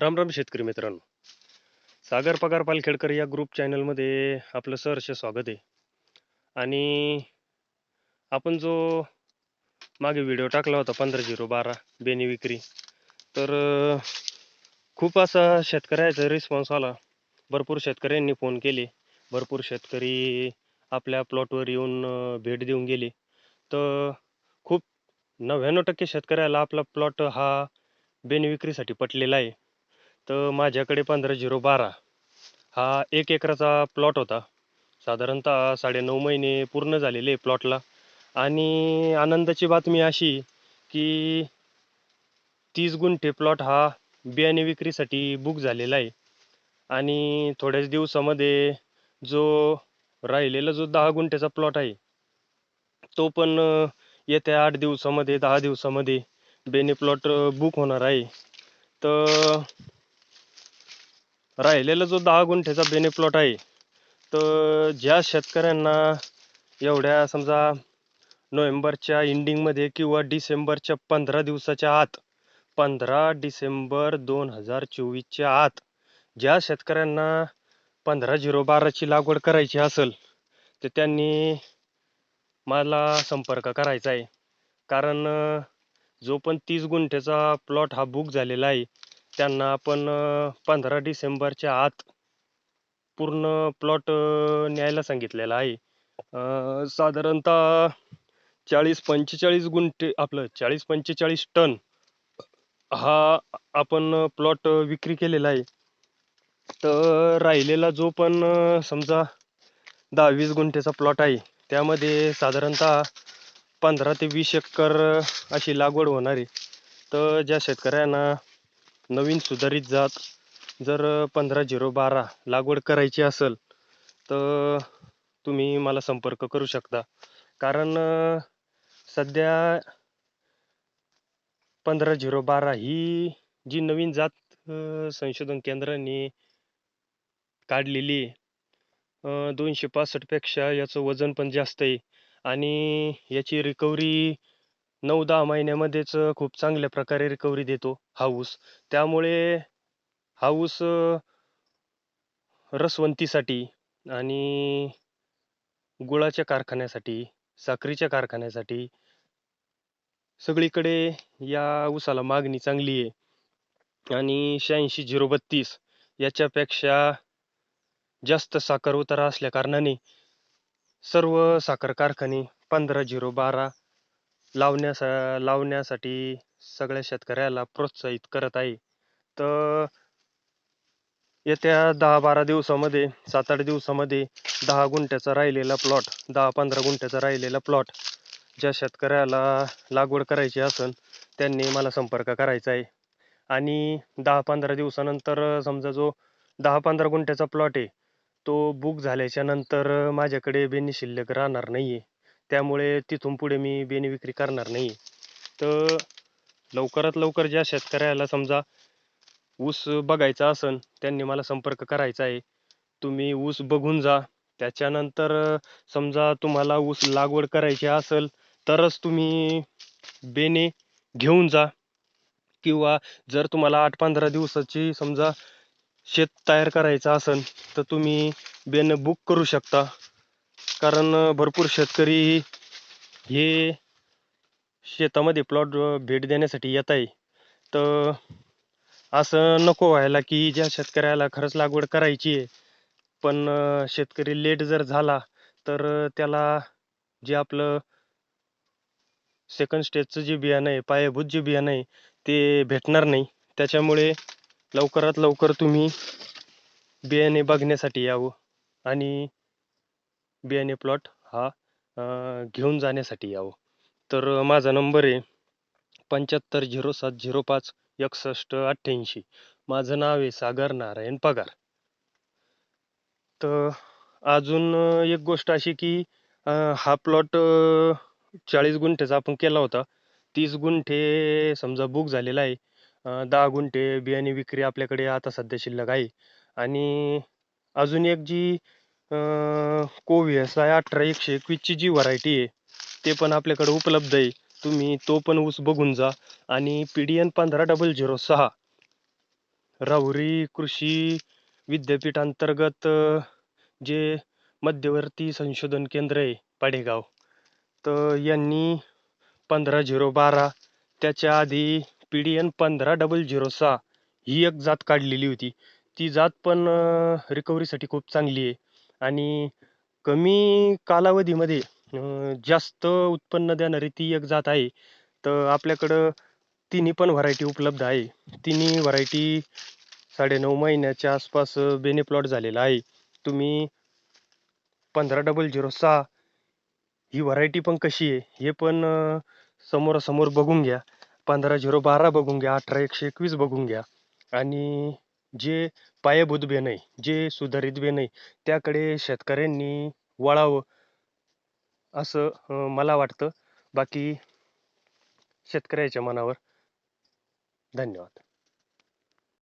राम राम शेतकरी मित्रांनो. सागर पगार पालखेडकर या ग्रुप चॅनलमध्ये आपलं सहर्ष स्वागत आहे. आणि आपण जो मागे व्हिडिओ टाकला होता पंधरा झिरो बारा बेनी विक्री तर खूप असा शेतकऱ्याचा रिस्पॉन्स आला. भरपूर शेतकऱ्यांनी फोन केले. भरपूर शेतकरी आपल्या प्लॉटवर येऊन भेट देऊन गेले. तर खूप नव्याण्णव टक्के शेतकऱ्याला आपला प्लॉट हा बेनविक्रीसाठी पटलेला आहे. तर माझ्याकडे पंधरा झिरो बारा. हा एक एकराचा प्लॉट होता. साधारणतः साडेनऊ महिने पूर्ण झालेले प्लॉटला आणि आनंदाची बातमी अशी की तीस गुंठे प्लॉट हा बियाणे विक्रीसाठी बुक झालेला आहे. आणि थोड्याच दिवसामध्ये जो राहिलेला जो दहा गुंठ्याचा प्लॉट आहे तो पण येत्या आठ दिवसामध्ये दहा दिवसामध्ये बेने प्लॉट बुक होणार आहे. तर राहिलेला जो दहा गुंठ्याचा बेने प्लॉट आहे तर ज्या शेतकऱ्यांना एवढ्या समजा नोव्हेंबरच्या एंडिंगमध्ये किंवा डिसेंबरच्या पंधरा दिवसाच्या आत पंधरा डिसेंबर दोन हजार चोवीसच्या आत ज्या शेतकऱ्यांना पंधरा झिरो बाराची लागवड करायची असेल तर त्यांनी मला संपर्क करायचा आहे. कारण जो पण तीस गुंठ्याचा प्लॉट हा बुक झालेला आहे त्यांना आपण पंधरा डिसेंबरच्या आत पूर्ण प्लॉट न्यायला सांगितलेला आहे. साधारणतः चाळीस पंचेचाळीस गुंठे आपलं चाळीस पंचेचाळीस टन हा आपण प्लॉट विक्री केलेला आहे. तर राहिलेला जो पण समजा दहा वीस गुंठेचा प्लॉट आहे त्यामध्ये साधारणतः पंधरा ते वीस एकर अशी लागवड होणार आहे. तर ज्या शेतकऱ्यांना नवीन सुधारित जात. जर पंधरा झिरो बारा लागवड करायची असेल तर तुम्ही मला संपर्क करू शकता. कारण सध्या पंधरा झिरो बारा ही जी नवीन जात संशोधन केंद्राने काढलेली दोनशे पासष्टपेक्षा याचं वजन पण जास्त आहे. आणि याची रिकव्हरी नऊ दहा महिन्यामध्येच खूप चांगल्या प्रकारे रिकव्हरी देतो हा ऊस. त्यामुळे हा ऊस रसवंतीसाठी आणि गुळाच्या कारखान्यासाठी साखरीच्या कारखान्यासाठी सगळीकडे या ऊसाला मागणी चांगली आहे. आणि शहाऐंशी झिरो बत्तीस याच्यापेक्षा जास्त साखर उतारा असल्या कारणाने सर्व साखर कारखाने पंधरा झिरो बारा लावण्यासा लावण्यासाठी सगळ्या शेतकऱ्याला प्रोत्साहित करत आहे. तर येत्या दहा बारा दिवसामध्ये सात आठ दिवसामध्ये दहा गुंठ्याचा राहिलेला प्लॉट दहा पंधरा गुंठ्याचा राहिलेला प्लॉट ज्या शेतकऱ्याला लागवड करायची असेल त्यांनी मला संपर्क करायचा आहे. आणि दहा पंधरा दिवसानंतर समजा जो दहा पंधरा गुंठ्याचा प्लॉट आहे तो बुक झाल्याच्यानंतर माझ्याकडे बेनी शिल्लक राहणार नाही आहे त्यामुळे तिथून पुढे मी बेनी विक्री करणार नाही. तर लवकरात लवकर ज्या शेतकऱ्याला समजा ऊस बघायचा असन त्यांनी मला संपर्क करायचा आहे. तुम्ही ऊस बघून जा. त्याच्यानंतर समजा तुम्हाला ऊस लागवड करायची असेल तरच तुम्ही बेने घेऊन जा. किंवा जर तुम्हाला आठ पंधरा दिवसाची समजा शेत तयार करायचं असेल तर तुम्ही बेनं बुक करू शकता. कारण भरपूर शेतकरी हे शेतामध्ये प्लॉट भेट देण्यासाठी येत आहे तर असं नको व्हायला की ज्या शेतकऱ्याला खरंच लागवड करायची आहे पण शेतकरी लेट जर झाला तर त्याला जे आपलं सेकंड स्टेजचं जे बियाणं आहे पायाभूत जे बियाणं आहे ते भेटणार नाही. त्याच्यामुळे लवकरात लवकर तुम्ही बियाणे बघण्यासाठी यावं. आणि बियाणे प्लॉट हा घेऊन जाण्यासाठी यावं. तर माझा नंबर आहे पंच्याहत्तर झिरो सात झिरो पाच एकसष्ट अठ्ठ्याऐंशी. माझं नाव आहे सागर नारायण पगार. तर अजून एक गोष्ट अशी की हा प्लॉट चाळीस गुंठ्याचा आपण केला होता. तीस गुंठे समजा बुक झालेला आहे. दहा गुंठे बियाणे विक्री आपल्याकडे आता सध्या शिल्लक आहे. आणि अजून एक जी कोव्हिएस आय अठरा एकशे एकवीसची जी व्हरायटी आहे ते पण आपल्याकडे उपलब्ध आहे. तुम्ही तो पण ऊस बघून जा. आणि पी डी एन पंधरा डबल झिरो सहा. राहुरी कृषी विद्यापीठांतर्गत जे मध्यवर्ती संशोधन केंद्र आहे पाडेगाव. तर यांनी पंधरा झिरो बारा त्याच्या आधी पी डी एन पंधरा डबल झिरो सहा ही एक जात काढलेली होती. ती जात पण रिकव्हरीसाठी खूप चांगली आहे. आणि कमी कालावधीमध्ये जास्त उत्पन्न देणारी ती एक जात आहे. तर आपल्याकडं तिन्ही पण व्हरायटी उपलब्ध आहे. तिन्ही व्हरायटी साडेनऊ महिन्याच्या आसपास बेने प्लॉट झालेला आहे. तुम्ही पंधरा डबल झिरो सहा ही व्हरायटी पण कशी आहे हे पण समोरासमोर बघून घ्या. पंधरा झिरो बारा बघून घ्या अठरा एकशे एकवीस बघून घ्या. आणि जे पायाभूत बियाणं आहे जे सुधारित बियाणं आहे त्याकडे शेतकऱ्यांनी वळावं असं मला वाटतं. बाकी शेतकऱ्याच्या मनावर धन्यवाद.